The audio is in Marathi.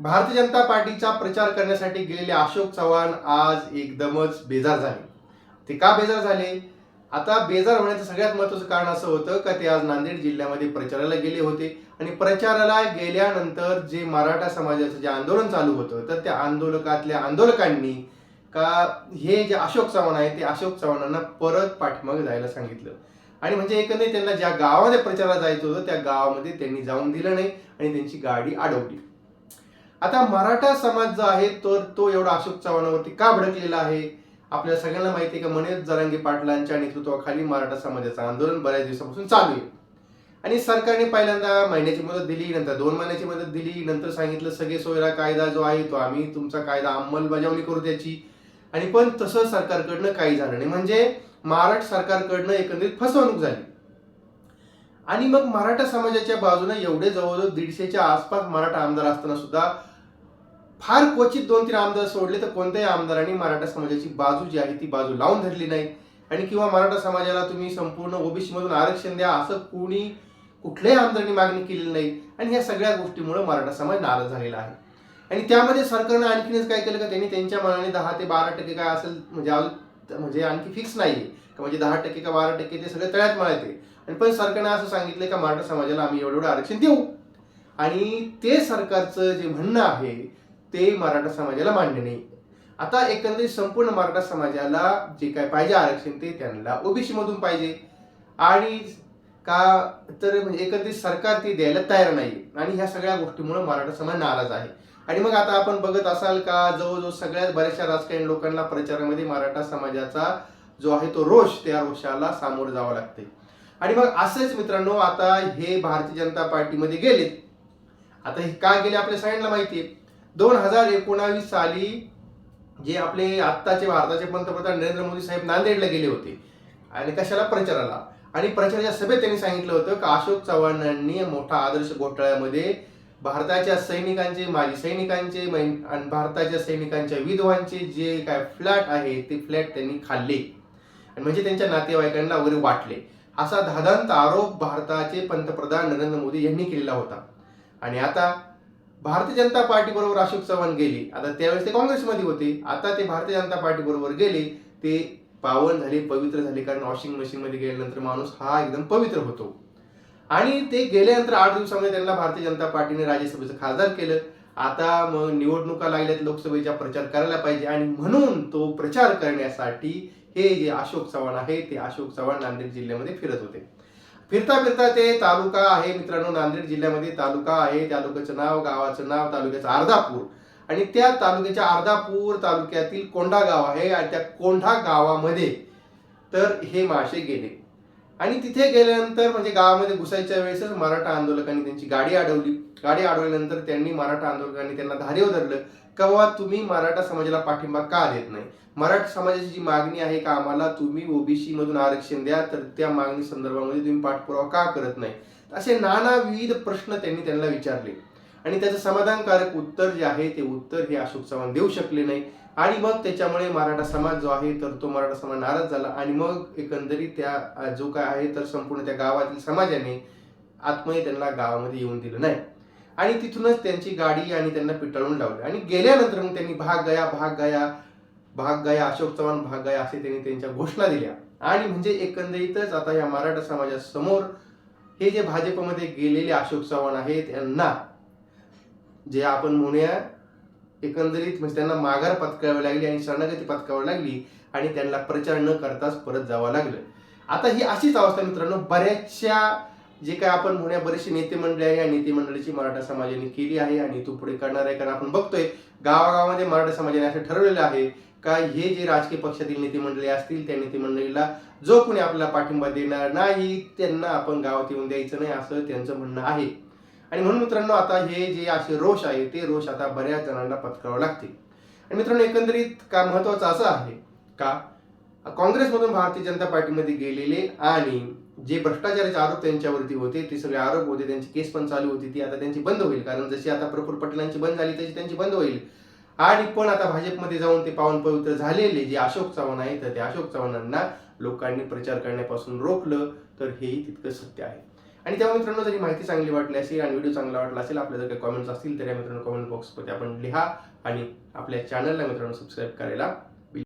भारतीय जनता पार्टीचा प्रचार करण्यासाठी गेलेले अशोक चव्हाण आज एकदमच बेजार झाले. ते का बेजार झाले? आता बेजार होण्याचं सगळ्यात महत्वाचं कारण असं होतं का ते आज नांदेड जिल्ह्यामध्ये प्रचाराला गेले होते आणि प्रचाराला गेल्यानंतर जे मराठा समाजाचं जे आंदोलन चालू होतं तर त्या आंदोलकातल्या आंदोलकांनी का हे जे अशोक चव्हाण आहे ते अशोक चव्हाणांना परत पाठीमागे जायला सांगितलं. आणि म्हणजे एकंदरीत त्यांना ज्या गावामध्ये प्रचाराला जायचं होतं त्या गावामध्ये त्यांनी जाऊन दिलं नाही आणि त्यांची गाडी अडवली. आता मराठा समाज जो आहे तर तो एवढा अशोक चव्हाणावरती का भडकलेला आहे? आपल्या सगळ्यांना माहिती आहे का मनोज जरांगे पाटलांच्या नेतृत्वाखाली मराठा समाजाचं आंदोलन बऱ्याच दिवसापासून चालू आहे. आणि सरकारने पहिल्यांदा महिन्याची मदत दिली नंतर दोन महिन्याची मदत दिली नंतर सांगितलं सगळे सोयरा कायदा जो आहे तो आम्ही तुमचा कायदा अंमलबजावणी करू त्याची. आणि पण तसं सरकारकडनं काही झालं नाही. म्हणजे महाराष्ट्र सरकारकडनं एकंदरीत फसवणूक झाली. आणि मग मराठा समाजाच्या बाजूने एवढे जवळजवळ दीडशेच्या आसपास मराठा आमदार असताना सुद्धा फार क्वचित दोन तीन आमदार सोडले तर कोणत्याही आमदारांनी मराठा समाजाची बाजू जी आहे ती बाजू लावून धरली नाही. आणि किंवा मराठा समाजाला तुम्ही संपूर्ण ओबीसीमधून आरक्षण द्या असं कोणी कुठल्याही आमदारांनी मागणी केलेली नाही. आणि ह्या सगळ्या गोष्टीमुळे मराठा समाज नाराज झालेला आहे. आणि त्यामध्ये सरकारनं आणखीनच काय केलं का? त्यांनी त्यांच्या मनाने दहा ते बारा टक्के काय असेल म्हणजे म्हणजे आणखी फिक्स नाही का म्हणजे दहा टक्के का बारा टक्के ते सगळे तळ्यात मळायचे. आणि पण सरकारनं असं सांगितलं का मराठा समाजाला आम्ही एवढं एवढं आरक्षण देऊ. आणि ते सरकारचं जे म्हणणं आहे ते मराठा समाजाला मान्य नाही. आता एकंदरीत संपूर्ण मराठा समाजाला जे काय पाहिजे आरक्षण ते त्यांना ओबीसी मधून पाहिजे. आणि का तर म्हणजे एकंदरीत सरकार ते द्यायला तयार नाही. आणि ह्या सगळ्या गोष्टीमुळे मराठा समाज नाराज आहे. आणि मग आता आपण बघत असाल का जवळजवळ सगळ्यात बऱ्याचशा राजकारणी लोकांना प्रचारामध्ये मराठा समाजाचा जो आहे तो रोष त्या रोषाला सामोरं जावं लागते आणि मग असेच मित्रांनो आता हे भारतीय जनता पार्टीमध्ये गेलेत. आता हे का गेले आपल्या सगळ्यांना माहिती आहे दोन हजार एकोणावीस साली जे आपले आत्ताचे भारताचे पंतप्रधान नरेंद्र मोदी साहेब नांदेडला गेले होते. आणि कशाला प्रचाराला आणि प्रचाराच्या सभेत त्यांनी सांगितलं होतं का अशोक चव्हाणांनी मोठा आदर्श घोटाळ्यामध्ये भारताच्या सैनिकांचे माजी सैनिकांचे आणि भारताच्या सैनिकांच्या विधवांचे जे काय फ्लॅट आहे ते फ्लॅट त्यांनी खाल्ले. आणि म्हणजे त्यांच्या नातेवाईकांना वगैरे वाटले. असा धादांत आरोप भारताचे पंतप्रधान नरेंद्र मोदी यांनी केलेला होता. आणि आता भारतीय जनता पार्टी बरोबर अशोक चव्हाण गेले. आता त्यावेळेस ते काँग्रेसमध्ये होते. आता ते भारतीय जनता पार्टी बरोबर गेले. ते पावन झाले पवित्र झाले कारण वॉशिंग मशीन मध्ये गेल्यानंतर माणूस हा एकदम पवित्र होतो. आणि ते गेल्यानंतर आठ दिवसामध्ये त्यांना भारतीय जनता पार्टीने राज्यसभेचं खासदार केलं. आता मग निवडणुका लागल्यात लोकसभेचा प्रचार करायला पाहिजे आणि म्हणून तो प्रचार करण्यासाठी हे जे अशोक चव्हाण आहे ते अशोक चव्हाण नांदेड जिल्ह्यामध्ये फिरत होते. फिरता फिरता ते तालुका आहे. मित्रांनो नांदेड जिल्ह्यामध्ये तालुका आहे. तालुक्याचं नाव गावाचं नाव तालुक्याचं अर्धापूर. आणि त्या तालुक्याच्या अर्धापूर तालुक्यातील कोंढा गाव आहे आणि त्या कोंढा गावामध्ये तर हे मासे गेले. आणि तिथे गेल्यानंतर म्हणजे गावामध्ये घुसायच्या वेळेसच मराठा आंदोलकांनी त्यांची गाडी अडवली. गाडी अडवल्यानंतर त्यांनी मराठा आंदोलकांनी त्यांना धारेवर धरलं. कवा तुम्ही मराठा समाजाला पाठिंबा का देत नाही? मराठा समाजाची जी मागणी आहे का आम्हाला तुम्ही ओबीसी मधून आरक्षण द्या तर त्या मागणी संदर्भामध्ये तुम्ही पाठपुरावा का करत नाही? असे नाना विविध प्रश्न त्यांनी त्यांना विचारले. आणि त्याचं समाधानकारक उत्तर जे आहे ते उत्तर हे अशोक चव्हाण देऊ शकले नाही. आणि मग त्याच्यामुळे मराठा समाज जो आहे तर तो मराठा समाज नाराज झाला. आणि मग एकंदरीत त्या जो काय आहे तर संपूर्ण त्या गावातील समाजाने आत्मही त्यांना गावामध्ये येऊन दिलं नाही. आणि तिथूनच त्यांची गाडी आणि त्यांना पिटाळून लावली. आणि गेल्यानंतर मग त्यांनी भाग गया भाग गया. भाग गया अशोक चव्हाण भाग गया असे त्यांनी त्यांच्या घोषणा दिल्या. आणि म्हणजे एकंदरीतच आता या मराठा समाजासमोर हे जे भाजपमध्ये गेलेले अशोक चव्हाण आहेत यांना जे आपण म्हणूया एकंदरीत म्हणजे त्यांना माघार पत्करावी लागली आणि शरणागती पत्करावी लागली आणि त्यांना प्रचार न करताच परत जावं लागलं. आता ही अशीच अवस्था मित्रांनो बऱ्याचशा जे काय आपण म्हणूया बरेचसे नेते मंडळी आहे या नेते मंडळीची मराठा समाजाने केली आहे आणि तो पुढे करणार आहे. कारण आपण बघतोय गावागावामध्ये मराठा समाजाने असं ठरवलेलं आहे का हे जे राजकीय पक्षातील नेते मंडळी असतील त्या नेते मंडळीला जो कोणी आपल्याला पाठिंबा देणार नाही त्यांना आपण गावात येऊन द्यायचं नाही असं त्यांचं म्हणणं आहे. आणि म्हणून मित्रांनो आता हे जे असे रोष आहे ते रोष आता बऱ्याच जणांना पत्करावे लागतील. आणि मित्रांनो एकंदरीत का महत्वाचं असं आहे का? काँग्रेसमधून भारतीय जनता पार्टीमध्ये गेलेले आणि जे भ्रष्टाचाराचे आरोप त्यांच्यावरती होते ते सगळे आरोप होते त्यांची केस पण चालू होती ती आता त्यांची बंद होईल. कारण जशी आता प्रफुल्ल पटेलांची बंद झाली तशी त्यांची बंद होईल. आणि पण आता भाजपमध्ये जाऊन ते पावन पवित्र झालेले जे अशोक चव्हाण आहेत तर त्या अशोक चव्हाणांना लोकांनी प्रचार करण्यापासून रोखलं तर हेही तितकं सत्य आहे. आणि तेव्हा मित्रांनो जरी माहिती चांगली वाटली असेल आणि व्हिडिओ चांगला वाटला असेल आपल्या जर काही कॉमेंट्स असतील तर या मित्रांनो कॉमेंट बॉक्समध्ये आपण लिहा आणि आपल्या चॅनलला मित्रांनो सबस्क्राईब करायला